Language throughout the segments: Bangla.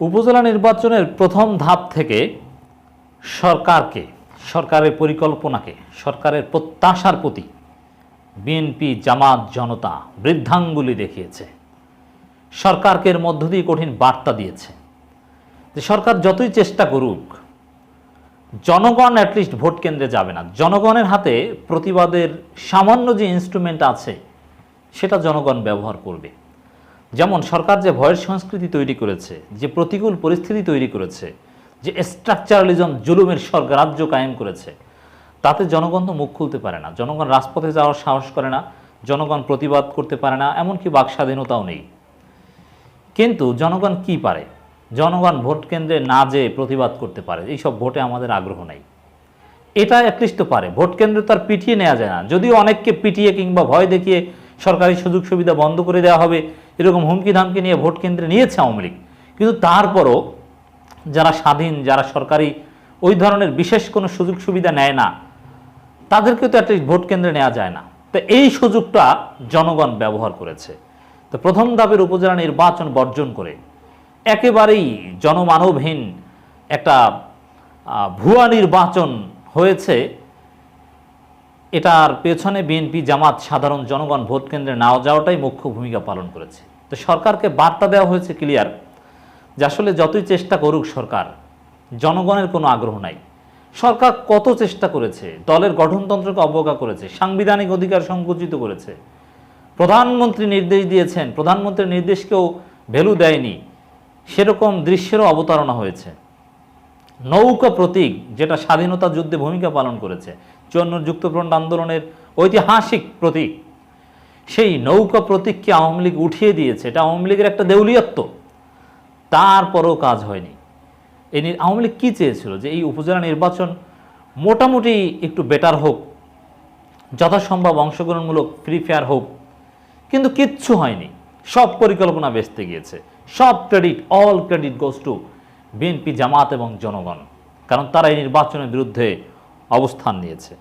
উপজেলা নির্বাচনের প্রথম ধাপ থেকে সরকারকে, সরকারের পরিকল্পনাকে, সরকারের প্রত্যাশার প্রতি বিএনপি জামাত জনতা বৃদ্ধাঙ্গুলি দেখিয়েছে। সরকারকে মধ্য দিয়ে কঠিন বার্তা দিয়েছে যে সরকার যতই চেষ্টা করুক, জনগণ অ্যাটলিস্ট ভোট কেন্দ্রে যাবে না। জনগণের হাতে প্রতিবাদের সামান্য যে ইনস্ট্রুমেন্ট আছে, সেটা জনগণ ব্যবহার করবে। যেমন সরকার যে ভয়ের সংস্কৃতি তৈরি করেছে, যে প্রতিকূল পরিস্থিতি তৈরি করেছে, যে স্ট্রাকচারালিজম জুলুমের স্বর্গরাজ্য কায়েম করেছে, তাতে জনগণ তো মুখ খুলতে পারে না। জনগণ রাজপথে যাওয়ার সাহস করে না, জনগণ প্রতিবাদ করতে পারে না, এমনকি বাক স্বাধীনতাও নেই। কিন্তু জনগণ কি পারে? জনগণ ভোট কেন্দ্রে না যেয়ে প্রতিবাদ করতে পারে, এইসব ভোটে আমাদের আগ্রহ নাই। এটা অ্যাটলিস্ট পারে। ভোট কেন্দ্রে তো আর পিটিয়ে নেওয়া যায় না। যদিও অনেককে পিটিয়ে কিংবা ভয় দেখিয়ে সরকারি সুযোগ সুবিধা বন্ধ করে দেওয়া হবে এরকম হুমকি ধামকি নিয়ে ভোট কেন্দ্রে নিয়েছে আওয়ামী লীগ। কিন্তু তারপরও যারা স্বাধীন, যারা সরকারি, ওই ধরনের বিশেষ কোনো সুযোগ সুবিধা নেয় না তাদেরকে তো অ্যাটলিস্ট ভোট কেন্দ্রে নেওয়া যায় না। তো এই সুযোগটা জনগণ ব্যবহার করেছে। তো প্রথম ধাপের উপজেলা নির্বাচন বর্জন করে একেবারেই জনমানবহীন একটা ভুয়া নির্বাচন হয়েছে। এটার পেছনে বিএনপি, জামাত, সাধারণ জনগণ ভোট কেন্দ্রে না যাওয়াটাই মুখ্য ভূমিকা পালন করেছে। তো সরকারকে বার্তা দেওয়া হয়েছে ক্লিয়ার যে আসলে যতই চেষ্টা করুক সরকার, জনগণের কোনো আগ্রহ নাই। সরকার কত চেষ্টা করেছে, দলের গঠনতন্ত্রকে অবজ্ঞা করেছে, সাংবিধানিক অধিকার সংকুচিত করেছে। প্রধানমন্ত্রী নির্দেশ দিয়েছেন প্রধানমন্ত্রীর নির্দেশকেও ভ্যালু দেয়নি। সেরকম দৃশ্যেরও অবতারণা হয়েছে। নৌকা প্রতীক, যেটা স্বাধীনতা যুদ্ধে ভূমিকা পালন করেছে চুয়ান্ন যুক্তফ্রন্ট আন্দোলনের ঐতিহাসিক প্রতীক। সেই নৌকা প্রতীককে আওয়ামী লীগ উঠিয়ে দিয়েছে। এটা আওয়ামী লীগের একটা দেউলিয়ত্ব। তারপরেও কাজ হয়নি। এই আওয়ামী লীগ কী চেয়েছিল? যে এই উপজেলা নির্বাচন মোটামুটি একটু বেটার হোক, যথাসম্ভব অংশগ্রহণমূলক ফ্রি ফেয়ার হোক, কিন্তু কিচ্ছু হয়নি। সব পরিকল্পনা বেচতে গিয়েছে। সব credit all credit goes to BNP Jamaat এবং জনগণ। কারণ তারা এই নির্বাচনের বিরুদ্ধে অবস্থান নিয়েছে।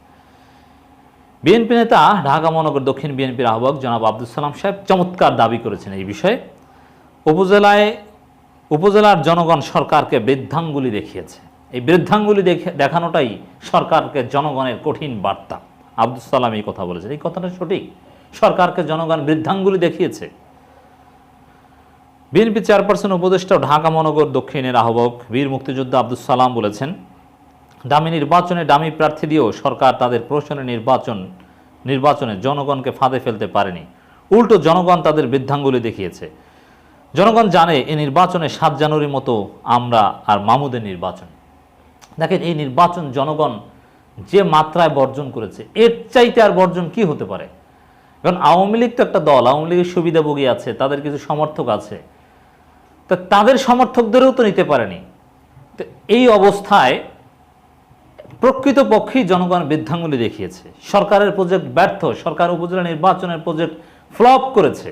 বিএনপি নেতা ঢাকা মহানগর দক্ষিণ বিএনপির আহ্বায়ক জনাব আব্দুল সালাম সাহেব চমৎকার দাবি করেছেন এই বিষয়ে। উপজেলায়, উপজেলার জনগণ সরকারকে বৃদ্ধাঙ্গুলি দেখিয়েছে। এই বৃদ্ধাঙ্গুলি দেখে দেখানোটাই সরকারকে জনগণের কঠিন বার্তা। আব্দুল সালাম এই কথা বলেছেন। এই কথাটা সঠিক। সরকারকে জনগণ বৃদ্ধাঙ্গুলি দেখিয়েছে। বিএনপি চেয়ারপারসন উপদেষ্টা ঢাকা মহানগর দক্ষিণের আহ্বায়ক বীর মুক্তিযোদ্ধা আব্দুল সালাম বলেছেন দামি নির্বাচনে দামি প্রার্থী দিয়েও সরকার তাদের প্রশ্নের নির্বাচন, নির্বাচনে জনগণকে ফাঁদে ফেলতে পারেনি। উল্টো জনগণ তাদের বৃদ্ধাঙ্গুলি দেখিয়েছে। জনগণ জানে এই নির্বাচনে সাত জানুয়ারির মতো আমরা আর মামুদের নির্বাচন। দেখেন, এই নির্বাচন জনগণ যে মাত্রায় বর্জন করেছে, এর চাইতে আর বর্জন কি হতে পারে? কারণ আওয়ামী লীগ তো একটা দল, আওয়ামী লীগের সুবিধাভোগী আছে, তাদের কিছু সমর্থক আছে। তা তাদের সমর্থকদেরও তো নিতে পারেনি। তো এই অবস্থায় প্রকৃতপক্ষেই জনগণ বৃদ্ধাঙ্গুলি দেখিয়েছে। সরকারের প্রজেক্ট ব্যর্থ, সরকার উপজেলা নির্বাচনের প্রজেক্ট ফ্লপ করেছে।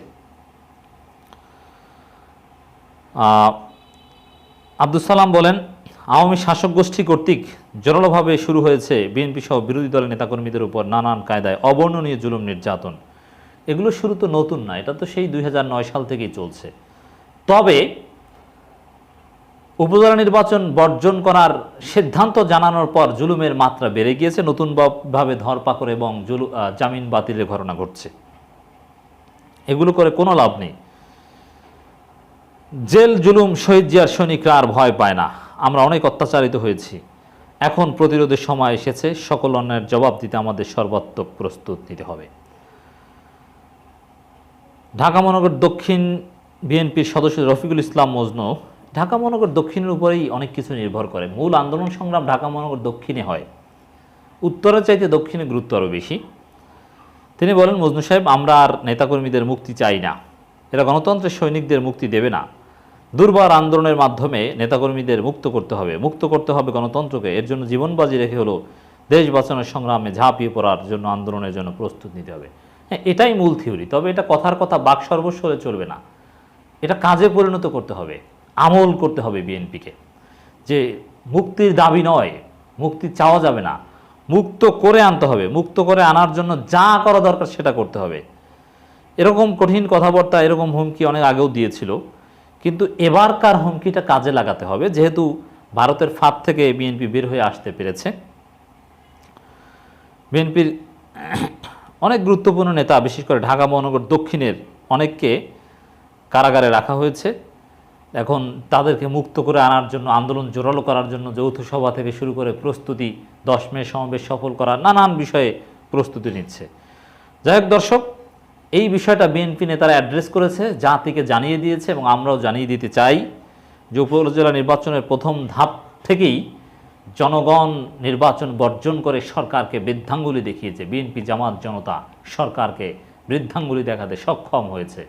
আব্দুল সালাম বলেন, আওয়ামী শাসক গোষ্ঠী কর্তৃক জোরালোভাবে শুরু হয়েছে বিএনপি সহ বিরোধী দলের নেতাকর্মীদের উপর নানান কায়দায় অবর্ণনীয় জুলুম নির্যাতন। এগুলো শুরু তো নতুন না, এটা তো সেই দুই হাজার নয় সাল থেকেই চলছে। তবে উপজেলা নির্বাচন বর্জন করার সিদ্ধান্ত জানানোর পর জুলুমের মাত্রা বেড়ে গিয়েছে। নতুন বা- ভাবে ধরপাকড় এবং জামিন বাতিলের ঘটনা ঘটছে। এগুলো করে কোনো লাভ নেই। জেল জুলুম, শহীদ জিয়ার সৈনিকরা আর ভয় পায় না। আমরা অনেক অত্যাচারিত হয়েছি। এখন প্রতিরোধের সময় এসেছে। সকল অন্যায়ের জবাব দিতে আমাদের সর্বাত্মক প্রস্তুত নিতে হবে। ঢাকা মহানগর দক্ষিণ বিএনপির সদস্য রফিকুল ইসলাম মজনু ঢাকা মহানগর দক্ষিণের উপরেই অনেক কিছু নির্ভর করে। মূল আন্দোলন সংগ্রাম ঢাকা মহানগর দক্ষিণে হয়। উত্তরের চাইতে দক্ষিণে গুরুত্ব আরও বেশি। তিনি বলেন, মজনু সাহেব, আমরা আর নেতাকর্মীদের মুক্তি চাই না। এরা গণতন্ত্রের সৈনিকদের মুক্তি দেবে না। দুর্বার আন্দোলনের মাধ্যমে নেতাকর্মীদের মুক্ত করতে হবে। মুক্ত করতে হবে গণতন্ত্রকে। এর জন্য জীবন বাজি রেখে হলো দেশ বাঁচানোর সংগ্রামে ঝাঁপিয়ে পড়ার জন্য আন্দোলনের জন্য প্রস্তুত নিতে হবে। হ্যাঁ এটাই মূল থিওরি। তবে এটা কথার কথা বাক সর্বস্ব হলে চলবে না। এটা কাজে পরিণত করতে হবে। আমল করতে হবে বিএনপিকে। যে মুক্তির দাবি নয়, মুক্তি চাওয়া যাবে না, মুক্ত করে আনতে হবে, মুক্ত করে আনার জন্য যা করা দরকার সেটা করতে হবে। এরকম কঠিন কথাবার্তা, এরকম হুমকি অনেক আগেও দিয়েছিল। কিন্তু এবারকার হুমকিটা কাজে লাগাতে হবে, যেহেতু ভারতের ফাঁদ থেকে বিএনপি বের হয়ে আসতে পেরেছে। বিএনপির অনেক গুরুত্বপূর্ণ নেতা, বিশেষ করে ঢাকা, মহানগর দক্ষিণের অনেককে কারাগারে রাখা হয়েছে। এখন তাদেরকে মুক্ত করে আনার জন্য, আন্দোলন জোরালো করার জন্য যৌথ সভা থেকে শুরু করে প্রস্তুতি দশ মে সমাবেশ সফল করা নানান বিষয়ে প্রস্তুতি নিচ্ছে। যাই হোক দর্শক, এই বিষয়টা বিএনপি নেতারা অ্যাড্রেস করেছে, জাতিকে জানিয়ে দিয়েছে এবং আমরাও জানিয়ে দিতে চাই যে উপজেলা নির্বাচনের প্রথম ধাপ থেকেই জনগণ নির্বাচন বর্জন করে সরকারকে বৃদ্ধাঙ্গুলি দেখিয়েছে। বিএনপি জামাত জনতা সরকারকে বৃদ্ধাঙ্গুলি দেখাতে সক্ষম হয়েছে।